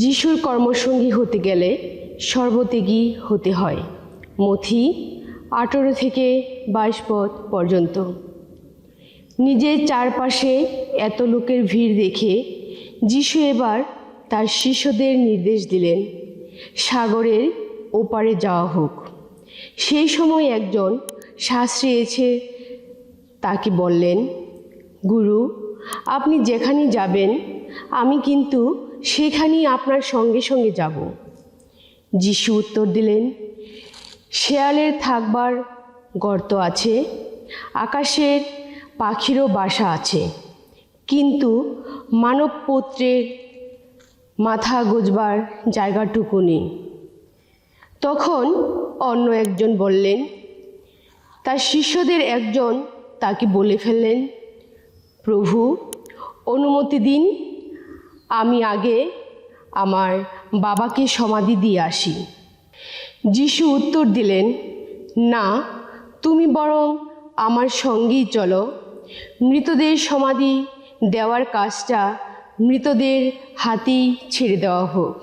যিশুর কর্মসঙ্গী হতে গেলে সর্বত্যাগী হতে হয়। মথি আঠেরো থেকে বাইশ পদ পর্যন্ত। নিজের চারপাশে এত লোকের ভিড় দেখে যিশু এবার তার শিষ্যদের নির্দেশ দিলেন, সাগরের ওপারে যাওয়া হোক। সেই সময় একজন শাস্ত্রী এসে তাকে বললেন, গুরু, আপনি যেখানে যাবেন, আমি কিন্তু সেখানেই আপনার সঙ্গে সঙ্গে যাব। যিশু উত্তর দিলেন, শেয়ালের থাকবার গর্ত আছে, আকাশের পাখিরও বাসা আছে, কিন্তু মানবপত্রের মাথা গোজবার জায়গাটুকু নেই। তখন অন্য একজন বললেন, তার শিষ্যদের একজন তাকে বলে ফেললেন, প্রভু, অনুমতি দিন আমি আগে আমার বাবাকে সমাধি দিয়ে আসি। যিশু উত্তর দিলেন, না, তুমি বরং আমার সঙ্গেই চলো। মৃতদের সমাধি দেওয়ার কাজটা মৃতদের হাতেই ছেড়ে দেওয়া হোক।